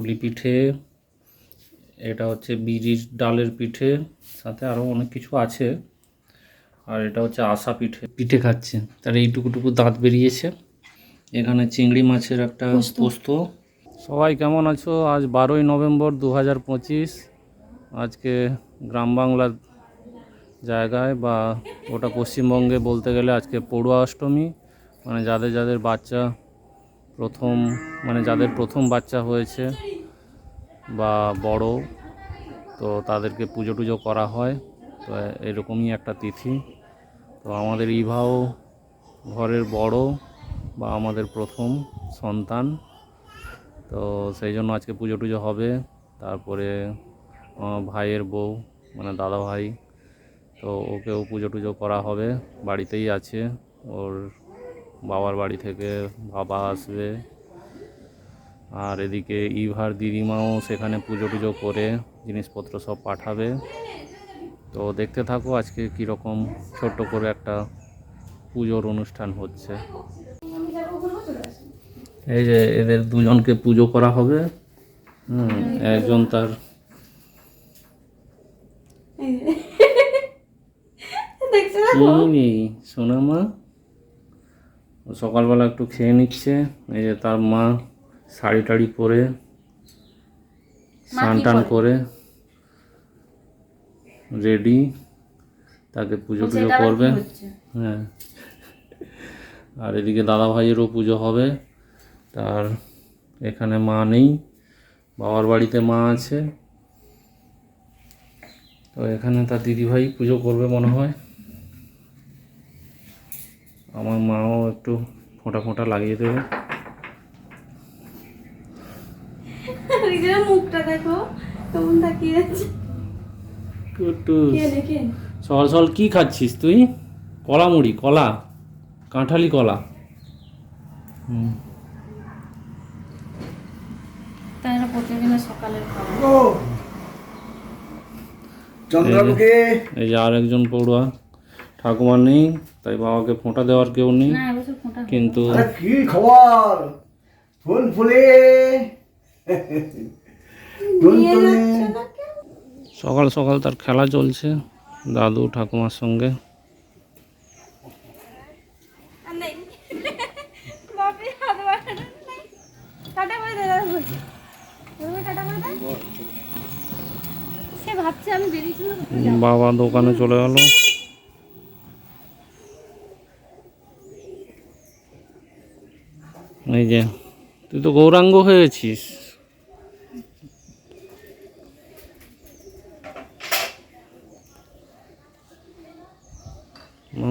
পুলি পিঠে এটা হচ্ছে বিরির ডালের পিঠে সাথে আরও অনেক কিছু আছে। আর এটা হচ্ছে আশা পিঠে। পিঠে খাচ্ছে। তার এইটুকুটুকু দাঁত বেরিয়েছে। এখানে চিংড়ি মাছের একটা পোস্ত। সবাই কেমন আছো? আজ বারোই নভেম্বর দু হাজার পঁচিশ। আজকে গ্রাম বাংলার জায়গায় বা ওটা পশ্চিমবঙ্গে বলতে গেলে আজকে পড়ুয়া অষ্টমী। মানে যাদের যাদের বাচ্চা প্রথম মানে যাদের প্রথম বাচ্চা হয়েছে বা বড়, তো তাদেরকে পুজো টুজো করা হয়। তো এরকমই একটা তিথি। তো আমাদের ইভাও ঘরের বড় বা আমাদের প্রথম সন্তান। তো সেই জন্য আজকে পুজো টুজো হবে। তারপরে ভাইয়ের বউ মানে দাদা ভাই, তো ওকেও পুজো টুজো করা হবে। বাড়িতেই আছে। ওর বাবার বাড়ি থেকে বাবা আসবে। আর এদিকে ইভার দিদিমাও সেখানে পুজো টুজো করে জিনিসপত্র সব পাঠাবে। তো দেখতে থাকো আজকে কীরকম ছোট্ট করে একটা পুজোর অনুষ্ঠান হচ্ছে। এই যে এদের দুজনকে পুজো করা হবে। হুম একজন তার নেই সোনা মা। সকালবেলা একটু খেয়ে নিচ্ছে। এই যে তার মা শাড়ি টাড়ি পরে স্নান টান করে রেডি তাকে পুজো টুজো করবে। হ্যাঁ। আর এদিকে দাদা ভাইয়েরও পুজো হবে তার এখানে মা নেই বাবার বাড়িতে মা আছে। তো এখানে তার দিদিভাই পুজো করবে মনে হয়। আমার মাও একটু ফোঁটা ফোঁটা লাগিয়ে দেবে। মুখটা দেখো কেমন তাকিয়ে আছে। সকাল সকাল কি? খাচ্ছিস তুই? কলা মুড়ি কলা। কাঁঠালি কলা। এই যে আর একজন পড়ুয়া। ঠাকুমা নেই তাই বাবাকে ফোঁটা দেওয়ার কেউ নেই। না এবছর ফোঁটা কিন্তু কি খবর? ফুল ফুলে সকাল সকাল তার খেলা চলছে, দাদু ঠাকুমার সঙ্গে। বাবা দোকানে চলে গেল। এই যে, তুই তো গৌরাঙ্গ হয়েছিস।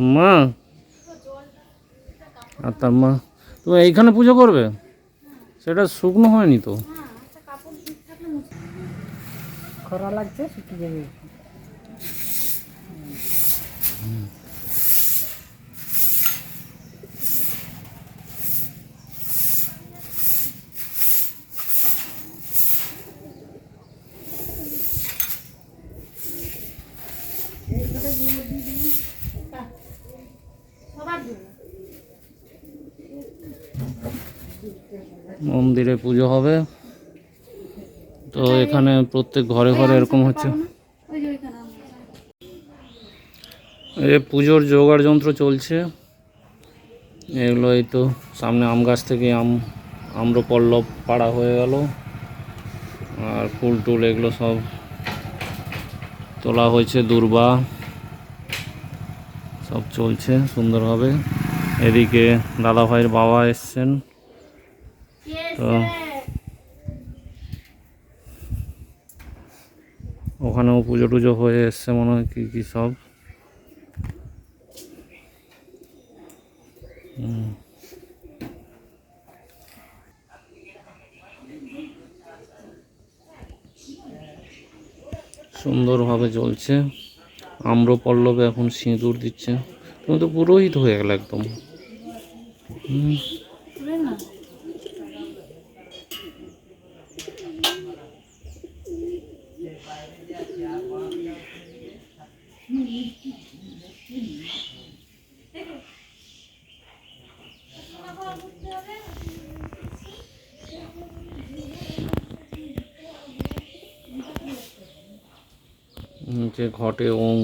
মাম্মা আর তার মা তুমি এইখানে পুজো করবে? সেটা শুকনো হয়নি তো? খরা লাগছে, শুকিয়ে যাবে মন্দিরে পুজো হবে। তো এখানে প্রত্যেক ঘরে ঘরে এরকম হচ্ছে। যে পুজোর জোগাড় যন্ত্র চলছে। এগুলো এই তো সামনে আম গাছ থেকে আম, আম্রপল্লব পাড়া হয়ে গেল। আর ফুল টুল এগুলো সব তোলা হয়েছে, দূর্বা। সব চলছে সুন্দরভাবে। এদিকে দাদা ভাইয়ের বাবা এসছেন। তো ওখানেও পুজো টুজো হয়ে এসছে মনে হয় কি কি সব। সুন্দরভাবে চলছে আম্রপল্লবে এখন সিঁদুর দিচ্ছে। তুমি তো পুরোহিত হয়ে গেল একদম। হুম তুলে না হচ্ছে ঘটে ওং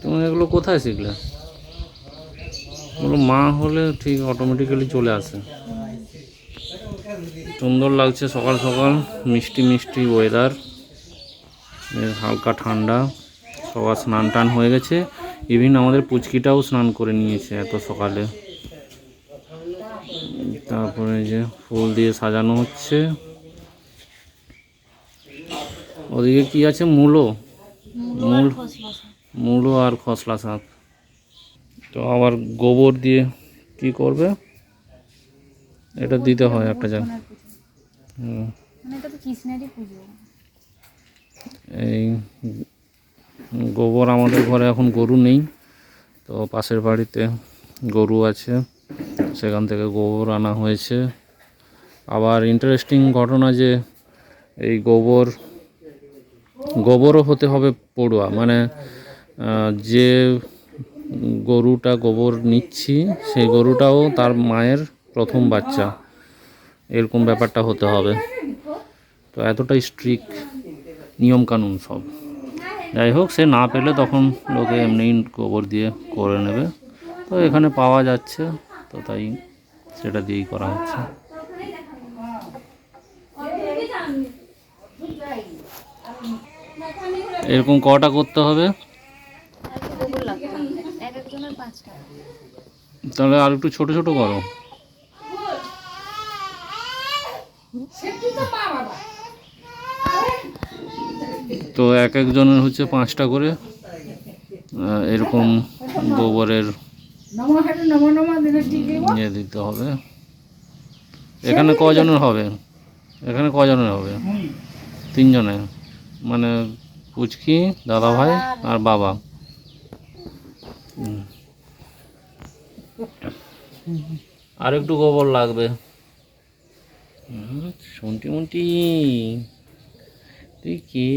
তুমি এগুলো কোথায় শিখলে? মা হলে ঠিক অটোমেটিক্যালি চলে আসে। সুন্দর লাগছে সকাল সকাল, মিষ্টি মিষ্টি ওয়েদার হালকা ঠান্ডা, সবার স্নান টান হয়ে গেছে। ইভিন আমাদের পুচকিটাও স্নান করে নিয়েছে এত সকালে। তারপরে যে ফুল দিয়ে সাজানো হচ্ছে। ওদিকে কি আছে? মূলো। মূল মূলো আর খসলা শাক। তো আবার গোবর দিয়ে কি করবে? এটা দিতে হয় একটা জায়গা মানে এই গোবর আমাদের ঘরে এখন গরু নেই, তো পাশের বাড়িতে গরু আছে, সেখান থেকে গোবর আনা হয়েছে। আবার ইন্টারেস্টিং ঘটনা যে এই গোবর, গোবরও হতে হবে পড়ুয়া মানে যে গরুটা গোবর নিচ্ছি, সেই গরুটাও তার মায়ের প্রথম বাচ্চা, এরকম ব্যাপারটা হতে হবে। তো এতটাই স্ট্রিক্ট নিয়মকানুন সব। যাই হোক, সে না পেলে তখন লোকে এমনি গোবর দিয়ে করে নেবে। তো এখানে পাওয়া যাচ্ছে, তো তাই সেটা দিয়েই করা হচ্ছে। এরকম কটা করতে হবে? তাহলে আর একটু ছোট ছোট করো। তো এক একজনের হচ্ছে পাঁচটা করে এরকম গোবরের নিয়ে দিতে হবে। এখানে কজনের হবে? এখানে কজনের হবে? তিনজনের মানে পুচকি দাদা ভাই আর বাবা। আর একটু গোবর লাগবে। শুনটি মুন্টি তুই কে?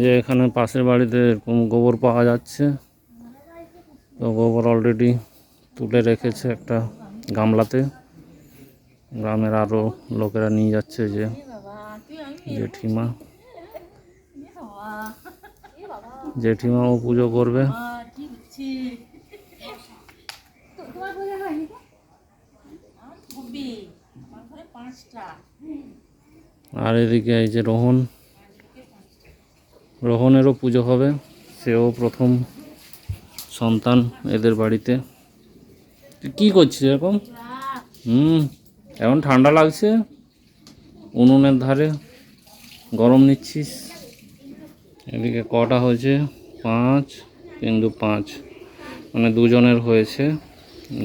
যে এখানে পাশের বাড়িতে এরকম গোবর পাওয়া যাচ্ছে। তো গোবর অলরেডি তুলে রেখেছে একটা গামলাতে। গ্রামের আরও লোকেরা নিয়ে যাচ্ছে যে, জেঠিমা। জেঠিমাও পুজো করবে তোমার পুজো হয়নি আর এদিকে এই যে রোহন, রোহনেরও পুজো হবে, সেও প্রথম সন্তান এদের বাড়িতে। কী করছিস এরকম? হুম, এখন ঠান্ডা লাগছে, উনুনের ধারে গরম নিচ্ছিস। এদিকে কটা হয়েছে? পাঁচ, কিন্তু পাঁচ। মানে দুজনের হয়েছে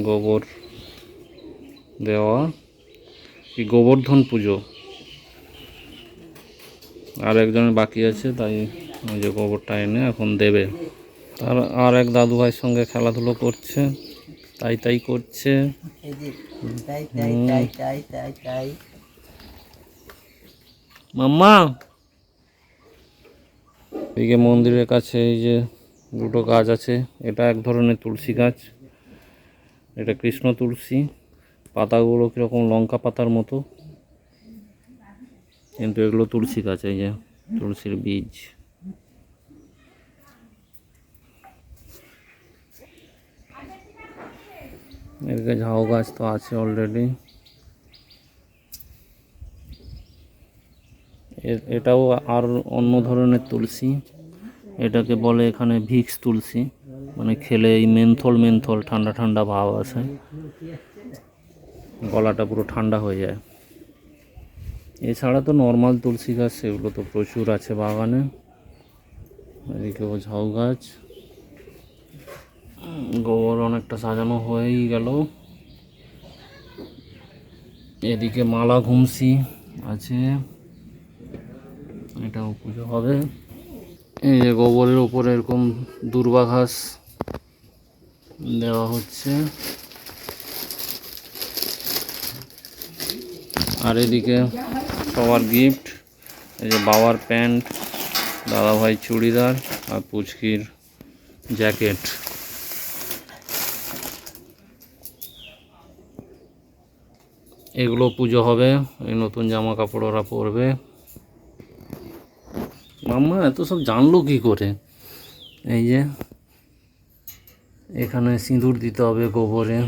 গোবর দেওয়া। কি গোবর্ধন পুজো। আর একজনের বাকি আছে, তাই ওই যে গোবরটা এনে এখন দেবে। তার আর এক দাদু ভাইয়ের সঙ্গে খেলাধুলো করছে, তাই তাই করছে। মাম্মা! এদিকে মন্দিরের কাছে এই যে দুটো গাছ আছে, এটা এক ধরনের তুলসী গাছ, এটা কৃষ্ণ তুলসী, পাতাগুলো কীরকম লঙ্কা পাতার মতো। কিন্তু এগুলো তুলসী গাছ, এই যে তুলসীর বীজ। এদিকে ঝাউ গাছ তো আছে অলরেডি এটাও আর অন্য ধরনের তুলসী। এটাকে বলে এখানে ভিক্স তুলসী। মানে খেলে এই মেন্থল মেন্থল, ঠান্ডা ঠান্ডা ভাব আসে। গলাটা পুরো ঠান্ডা হয়ে যায়। এছাড়া তো নর্মাল তুলসী গাছ, সেগুলো তো প্রচুর আছে বাগানে। এদিকেও ঝাউ গাছ। গোবর অনেকটা সাজানো হয়েই গেল। এদিকে মালা ঘুমসি আছে। এটাও পুজো হবে। এই যে গোবরের উপরে এরকম দুর্বা ঘাস দেওয়া হচ্ছে। আর এদিকে সবার গিফট এই যে বাবার প্যান্ট দাদাভাই চুড়িদার আর পুচকির জ্যাকেট এগুলো পুজো হবে, এই নতুন জামা কাপড় ওরা পরবে। মাম্মা, এত সব জানলো কি করে? এই যে, এখানে সিঁদুর দিতে হবে গোবরে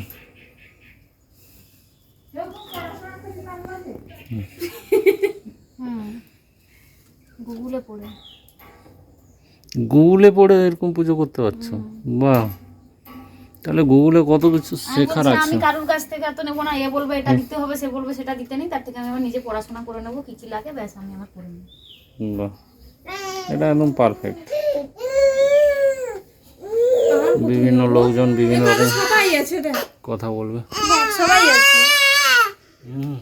হুম গুগলে পড়ে গুগলে পড়ে এরকম পুজো করতে পারছ? বাহ। তাহলে গুগলে কত কিছু শেখার আছে? আমি কারোর কাছ থেকে এত নেব না এ বলবে এটা দিতে হবে সে বলবে সেটা দিতে নেই তার থেকে আমি আমার নিজে পড়াশোনা করে নেব কি কি লাগে ব্যাস আমি আমার করে নেব। বাহ। এটা একদম পারফেক্ট বিভিন্ন লোকজন বিভিন্ন রকম সবাই আছে কথা বলবে। সবাই আছে। হুম।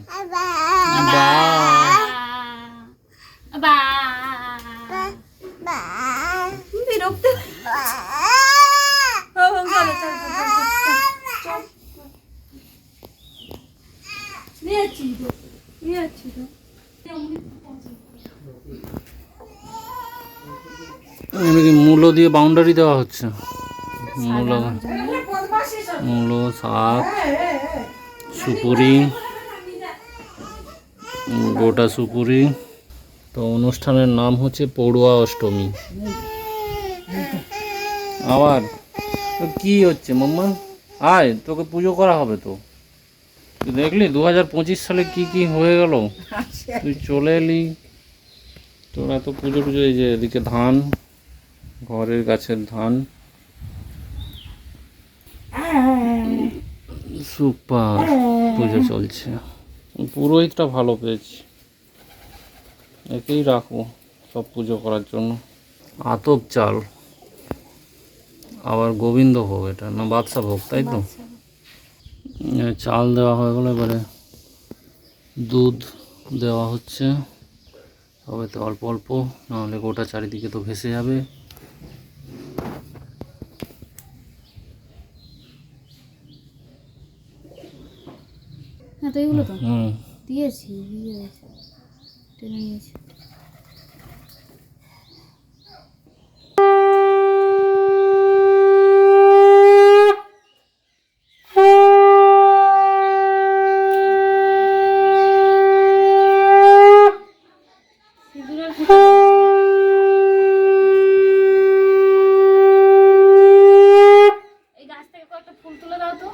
বিরক্ত ও, ও, চলো, চলো, চলো, চলো, চলো, চলো। নিয়ে যাচ্ছি তো, নিয়ে যাচ্ছি তো। এমনি মূলো দিয়ে বাউন্ডারি দেওয়া হচ্ছে। মূলো মূলো শাক সুপুরি। গোটা সুপুরি। তো অনুষ্ঠানের নাম হচ্ছে পড়ুয়া অষ্টমী। আবার কি হচ্ছে মাম্মা? আয় তোকে পুজো করা হবে তো। দেখলি দু হাজার পঁচিশ সালে কি কি হয়ে গেল? তুই চলে এলি। তোর এত পুজো টুজো এই যে এদিকে ধান ঘরের গাছের ধান। সুপার পুজো চলছে। পুরোহিতটা ভালো পেয়েছি। একেই রাখব সব পুজো করার জন্য। আতপ চাল। আবার গোবিন্দ ভোগ এটা না বাদশা ভোগ তাই তো? চাল দেওয়া হয়ে গেলো, এবারে দুধ দেওয়া হচ্ছে। তবে তো অল্প অল্প, নাহলে গোটা চারিদিকে তো ভেসে যাবে হ্যাঁ তো এগুলো তো হুম দিয়েছি দিয়েছি টেনে নিয়েছি সিঁদুরের ফোঁটা এই গাছ থেকে কয়েকটা ফুল তুলে দাও তো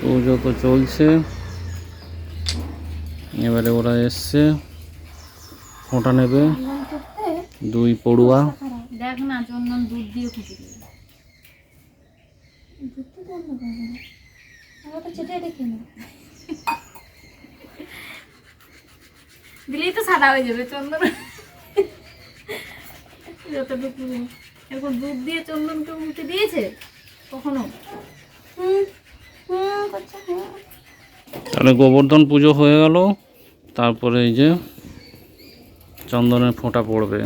পুজো তো চলছে। এবারে ওরা এসছে। ফোঁটা নেবে। দুই পড়ুয়া। দেখ না চন্দন দুধ দিয়ে খুঁজে দিল দিলেই তো সাদা হয়ে যাবে চন্দন। যতটুকু এরকম দুধ দিয়ে চন্দনকে উঠে দিয়েছে? কখনো? তাহলে গোবর্ধন পুজো হয়ে গেল। তারপরে এই যে চন্দনের ফোঁটা পড়বে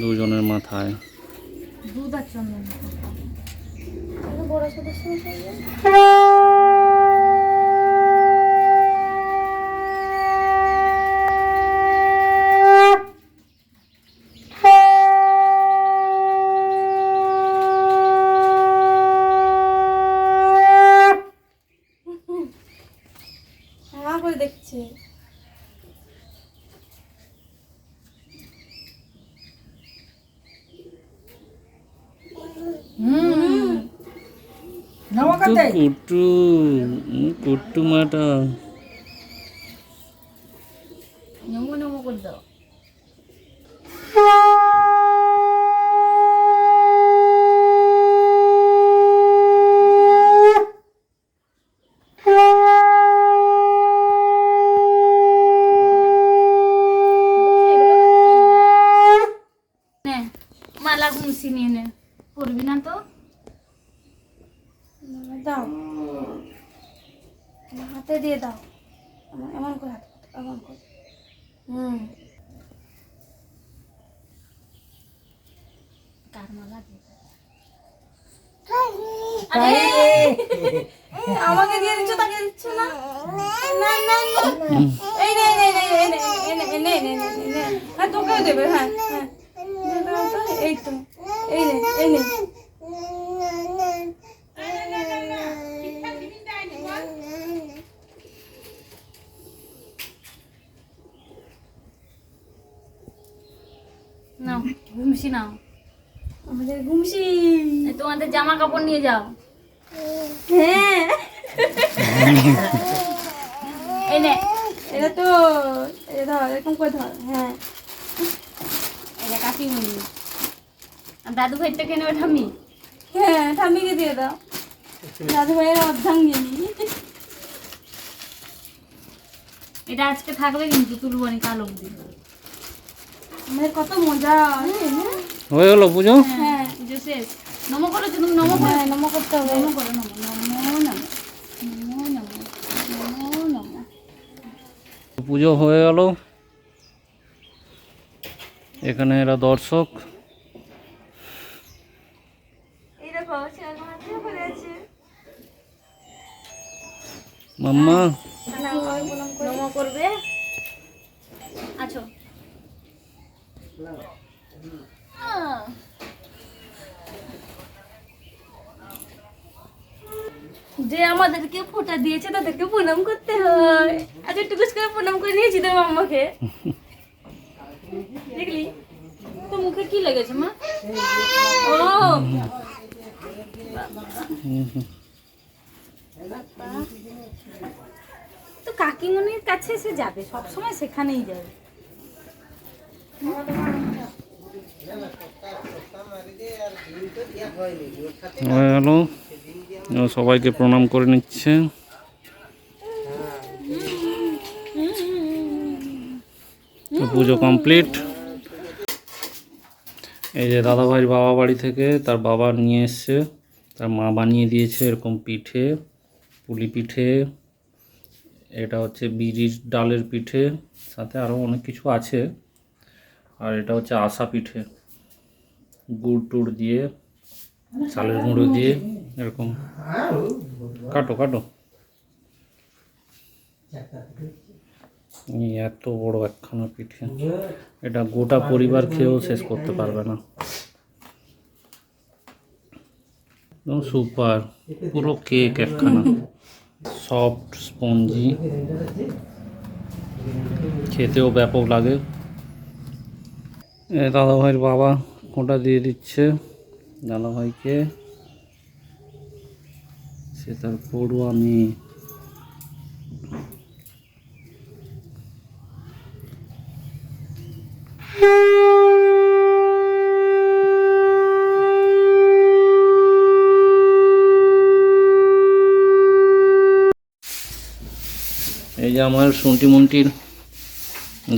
দুজনের মাথায়। দুধ আর চন্দন করে দেখছে। কুট্টু উম, কুট্টু মাটা নমো নমো করে দাও নে, মালা নিয়ে নে। করবি না তো? দাও। হাতে দিয়ে দাও। এমন- করে হাতে এমন করে। হুম। আমাকে দিয়ে দিচ্ছ তাকে দিচ্ছ না? না এই নে নে নে নে নে নে নে, নে। হ্যাঁ তোকেও দেবে হ্যাঁ হ্যাঁ। এই তো। এই নে এই নে। নাও ঘুমসি নাও। আমাদের ঘুমসি। তোমাদের জামা কাপড় নিয়ে যাও। হ্যাঁ। এই নে। এটা তো এটা ধর এরকম করে ধর হ্যাঁ। এটা কাকিমুনি দাদু ভাইটা কেন ঠাম্মি? হ্যাঁ ঠাম্মিকে দিয়ে দাও। দাদু ভাইয়ের অর্ধাঙ্গিনী। এটা আজকে থাকবে কিন্তু তুলবনি কাল অব্দি আমাদের কত মজা। হয়ে গেলো হ্যাঁ। যে শেষ। নমো করো তুমি নমো করো। হ্যাঁ নম করতে হবে। নমো করো নমো নমো নমো নমো নমো নমো নমো। পুজো হয়ে গেল। এখানে এরা দর্শক। মাম্মা। নমো করবে। আছো। যে আমাদেরকে ফোঁটা দিয়েছে তাদেরকে প্রণাম করতে হয়। আজ একটু করে প্রণাম করে নিয়েছি তোর মাম্মাকে। দেখলি? তো মুখে কি লেগেছে মা? ও। তো কাকিমনির কাছে সে যাবে, সব সময় সেখানেই যাবে। হয়ে এবার সবাইকে প্রণাম করে নিচ্ছে। পুজো কমপ্লিট। এই যে দাদাভাইয়ের বাবা বাড়ি থেকে তার বাবা নিয়ে এসছে, তার মা বানিয়ে দিয়েছে এরকম পিঠে। পুলি পিঠে, এটা হচ্ছে বিড়ির ডালের পিঠে, সাথে আরও অনেক কিছু আছে। আর এটা হচ্ছে আশা পিঠে, গুড় টুড় দিয়ে, চালের গুঁড়ো দিয়ে, এরকম। কাটো কাটো। এত বড় একখানা পিঠে। এটা গোটা পরিবার খেয়েও শেষ করতে পারবে না। সুপার, পুরো কেক একখানা। Soft spongy. খেতেও ব্যাপক লাগে। দাদাভাইয়ের বাবা ওটা দিয়ে দিচ্ছে দাদাভাইকে। সে তার পড়ু মেয়ে। আমার শুনটি মুন্টির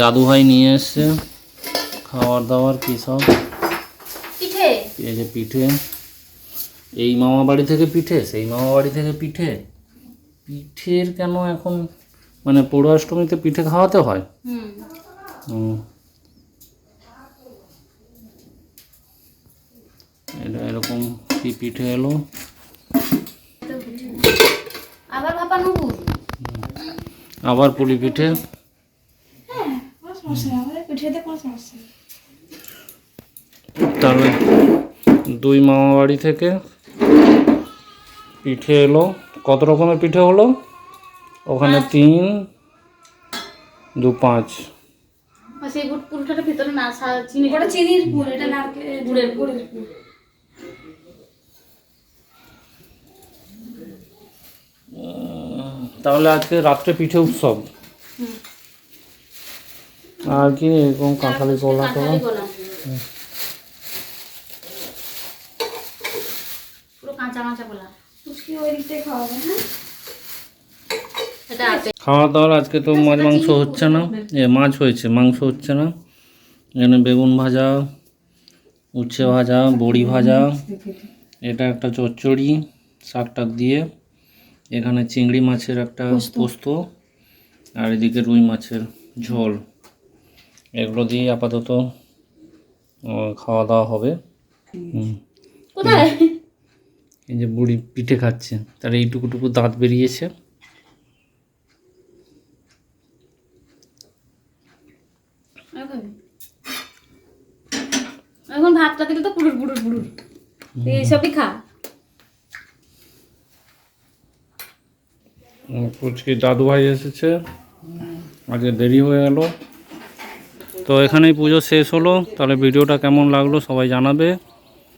দাদু ভাই নিয়ে এসছে। খাবার দাবার কী সব? পিঠে? এই যে পিঠে। এই মামা বাড়ি থেকে পিঠে? সেই মামা বাড়ি থেকে পিঠে? পিঠের কেন এখন মানে পৌরাষ্টমীতে পিঠে খাওয়াতে হয়। এটা এরকম কি পিঠে এলো? আবার আবার পুলি পিঠে? নেই তাহলে দুই মামা বাড়ি থেকে পিঠে এলো। কত রকমের পিঠে হলো? ওখানে তিন দু পাঁচ। সেই গুড় পুরোটা ভিতরে না চিনি ওটা চিনির পুর এটা নারকেল গুড়ের গুড়ের পুর তাহলে আজকে রাত্রে পিঠে উৎসব। আর কি এরকম কাঁঠালি টলা? গোলা আপে খাওয়া দাওয়ার আজকে তো মাছ মাংস হচ্ছে না। এ মাছ হয়েছে মাংস হচ্ছে না। এখানে বেগুন ভাজা উচ্ছে ভাজা বড়ি ভাজা। এটা একটা চচ্চড়ি শাক টাক দিয়ে। এখানে চিংড়ি মাছের একটা পোস্ত। আর এদিকে রুই মাছের ঝোল। এগুলো দিয়ে আপাতত খাওয়া দাওয়া হবে। এই যে বুড়ি পিঠে খাচ্ছে তার এইটুকুটুকু দাঁত বেরিয়েছে। এখন? এখন ভাতটা দিলে তো পুরুর পুরুর পুরুর। এইসবই খা। পুচকি দাদু ভাই এসেছে। আজকে দেরি হয়ে গেল। তো এখানেই পুজো শেষ হলো। তাহলে ভিডিওটা কেমন লাগল সবাই জানাবে।